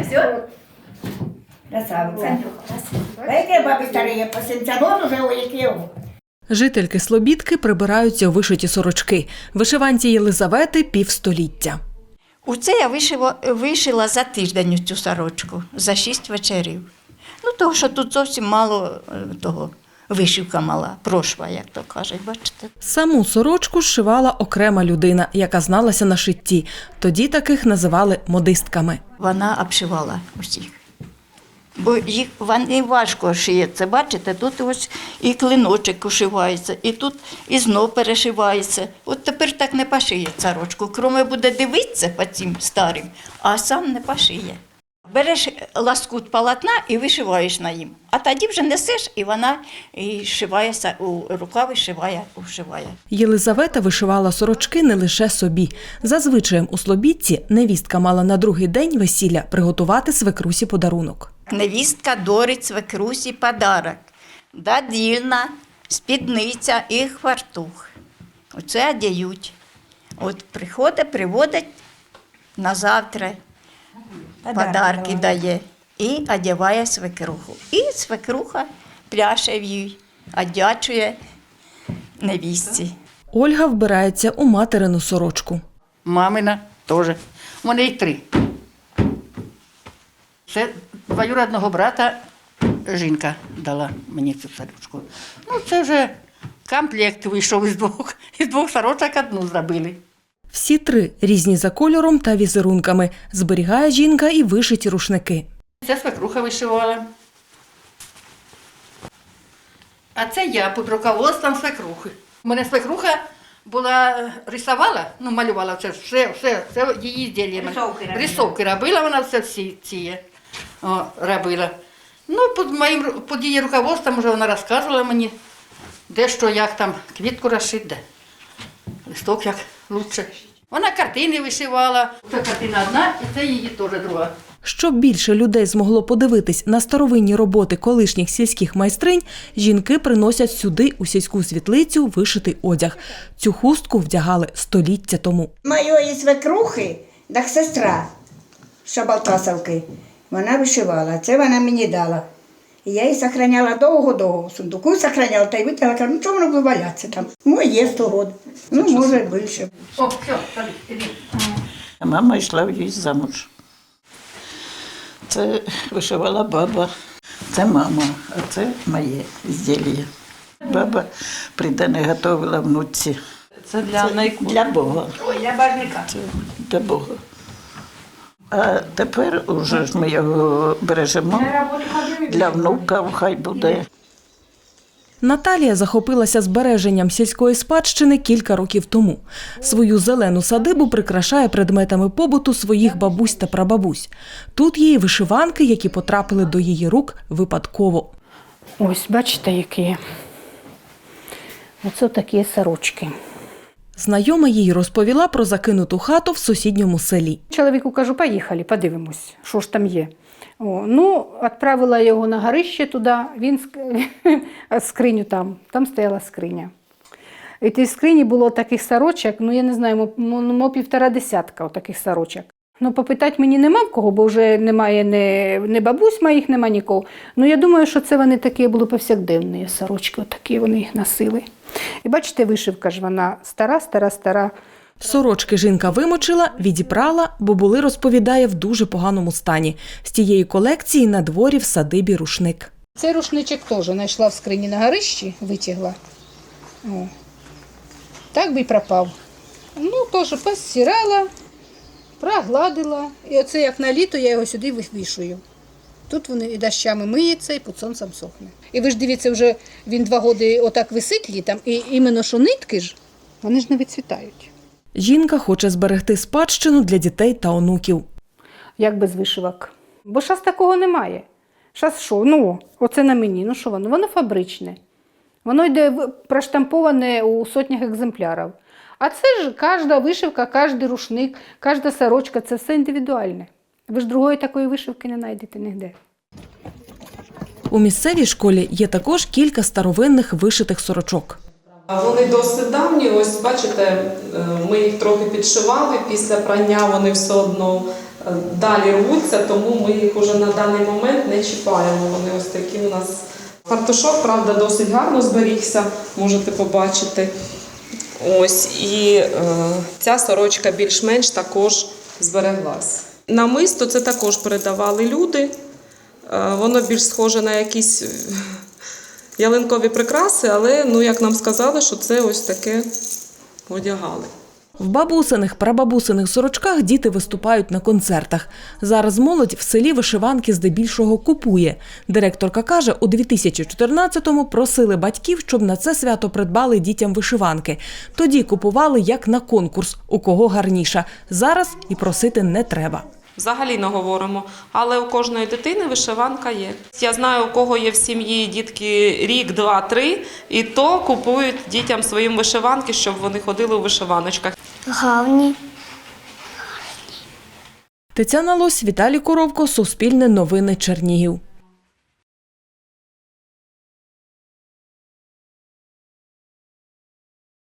Все? Красавиця. А яке бабі старі по вже у яке? Жительки Слобідки прибираються у вишиті сорочки. Вишиванці Єлизавети півстоліття. Оце я вишила, вишила за тиждень цю сорочку, за шість вечорів. Ну, того, що тут зовсім мало е, того, вишивка мала, прошва, як то кажуть, бачите. Саму сорочку зшивала окрема людина, яка зналася на шитті. Тоді таких називали модистками. Вона обшивала усіх. Бо їх вони важко шиється. Бачите, тут ось і клиночок ушивається, і тут і знов перешивається. От тепер так не пошиє сорочку. Кроме буде дивитися по цим старим, а сам не пошиє. Береш ласкут полотна і вишиваєш на їм. А тоді вже несеш, і вона і шивається у рукави, шиває, ушиває. Єлизавета вишивала сорочки не лише собі. За звичаєм у Слобідці невістка мала на другий день весілля приготувати свекрусі подарунок. Невістка дарить свекрусі подарок. Дадільна, спідниця і хвартух. Оце одяють. От приходить, приводить на завтра, подарки дає і одягає свекруху. І свекруха пляше в їй, одячує невістці. Ольга вбирається у материну сорочку. Мамина теж. У мене їх три. Це двоюродного брата жінка дала мені цю сорочку. Ну, це вже комплект вийшов із двох. Із двох сорочок одну зробили. Всі три різні за кольором та візерунками. Зберігає жінка і вишиті рушники. Це свекруха вишивала. А це я під руководством свекрухи. У мене свекруха була рисувала, ну малювала це все, все, це її зділля. Рисовки робила. Рисовки робила, вона все всі ці о, робила. Ну, під моїм під її руководством вже вона розказувала мені, де що, як там квітку розшити, де листок як лучше. Вона картини вишивала. Це картина одна, і це її теж друга. Щоб більше людей змогло подивитись на старовинні роботи колишніх сільських майстринь, жінки приносять сюди у сільську світлицю вишитий одяг. Цю хустку вдягали століття тому. Моєї свекрухи, так сестра Шабалтасовки, вона вишивала. Це вона мені дала. І я її сохраняла довго-довго. В сундуку сохраняла, та й витягла, кажу, ну чого воно буде валятися там? Моє 100 років. Ну, може, більше. О, все. Мама йшла в її замуж. Це вишивала баба. Це мама, а це моє ізділля. Баба прийде не готувала внуці. Це для Це для Бога. Ой, я бажника. Це для Бога. А тепер уже ж ми його бережемо для внука, хай буде. Наталія захопилася збереженням сільської спадщини кілька років тому. Свою зелену садибу прикрашає предметами побуту своїх бабусь та прабабусь. Тут є і вишиванки, які потрапили до її рук випадково. Ось, бачите, які. Оце такі сорочки. Знайома їй розповіла про закинуту хату в сусідньому селі. Чоловіку кажу, поїхали, подивимось, що ж там є. О, ну, відправила його на горище туди, він ск- скриню там, там стояла скриня. І в тій скрині було таких сорочок, ну я не знаю, мо півтора десятка таких сорочок. Ну, попитати мені нема в кого, бо вже немає ні, ні бабусь моїх, нема нікого. Ну, я думаю, що це вони такі були повсякденні сорочки, отакі вони їх носили. І бачите, вишивка ж вона стара, стара, стара. Сорочки жінка вимочила, відіпрала, бо були, розповідає, в дуже поганому стані. З тієї колекції на дворі в садибі рушник. Цей рушничок теж знайшла в скрині на горищі, витягла. О. Так би й пропав. Ну, теж постирала, прогладила. І оце як на літо я його сюди вивішую. Тут вони і дощами миється, і під сонцем сохне. І ви ж дивіться, вже він два роки отак висить літом, і іменно що нитки ж, вони ж не відцвітають. Жінка хоче зберегти спадщину для дітей та онуків. Як без вишивок. Бо зараз такого немає. Зараз що? Ну, оце на мені. Ну що воно? Воно фабричне. Воно йде проштамповане у сотнях екземплярів. А це ж кожна вишивка, кожен рушник, кожна сорочка це все індивідуальне. Ви ж другої такої вишивки не знайдете ніде. У місцевій школі є також кілька старовинних вишитих сорочок. Вони досить давні. Ось бачите, е, ми їх трохи підшивали. Після прання вони все одно е, далі рвуться, тому ми їх уже на даний момент не чіпаємо. Вони ось такі у нас. Фартушок, правда, досить гарно зберігся, можете побачити. Ось і е, ця сорочка більш-менш також збереглась. Намисто це також передавали люди. Е, воно більш схоже на якісь е, ялинкові прикраси, але ну, як нам сказали, що це ось таке одягали. В бабусиних, прабабусиних сорочках діти виступають на концертах. Зараз молодь в селі вишиванки здебільшого купує. Директорка каже, у 2014-му просили батьків, щоб на це свято придбали дітям вишиванки. Тоді купували як на конкурс, у кого гарніша. Зараз і просити не треба. Взагалі не говоримо, але у кожної дитини вишиванка є. Я знаю, у кого є в сім'ї дітки рік, два, три, і то купують дітям своїм вишиванки, щоб вони ходили у вишиваночках. Гарні. Тетяна Лось, Віталій Коровко, Суспільне новини Чернігів.